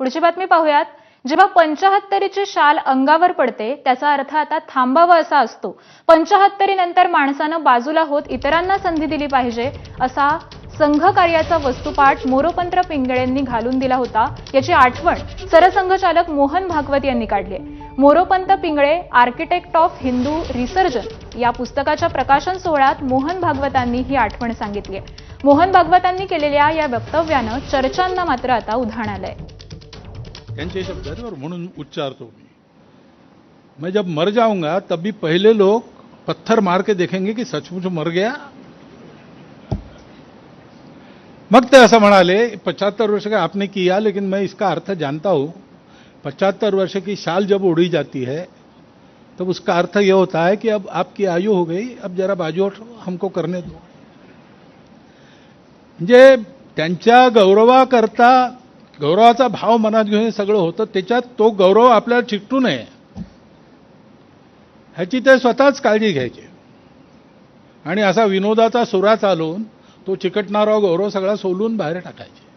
पुढची बातमी पाहूयात. जेव्हा पंचाहत्तरीची शाल अंगावर पडते त्याचा अर्थ आता थांबावा असा असतो. पंचाहत्तरी नंतर माणसानं बाजूला होत इतरांना संधी दिली पाहिजे असा संघ कार्याचा वस्तुपाठ मोरोपंत पिंगळेंनी घालून दिला होता याची आठवण सरसंघचालक मोहन भागवत यांनी काढली Moropant Pingle architect of Hindu resurgence या पुस्तकाच्या प्रकाशन सोहळ्यात मोहन भागवतांनी ही आठवण सांगितली आहे. मोहन भागवतांनी केलेल्या या वक्तव्यानं चर्चांना मात्र आता उधाण आलंय. त्यांचे शब्द आहेत और म्हणून उच्चारतो मी मैं जब मर जाऊँगा, तब भी पहले लोग पत्थर मार के देखेंगे कि सचमुच मर गया। मग ते असं म्हणाले पचहत्तर वर्ष का आपने किया, लेकिन मैं इसका अर्थ जानता हूँ। पचहत्तर वर्ष की शाल जब उड़ी जाती है, तब उसका अर्थ यह होता है कि अब आपकी आयु हो गई, अब जरा बाजू हमको करने दो। म्हणजे त्यांच्या गौरवाकरता गौरवाचा भाव मनात घेऊन हे सगळं होतं त्याच्यात तो गौरव आपल्याला चिकटू नये. ह्याची ते स्वतःच काळजी घ्यायची. आणि असा विनोदाचा सुरा चालवून तो चिकटणारा गौरव सगळा सोलून बाहेर टाकायचे.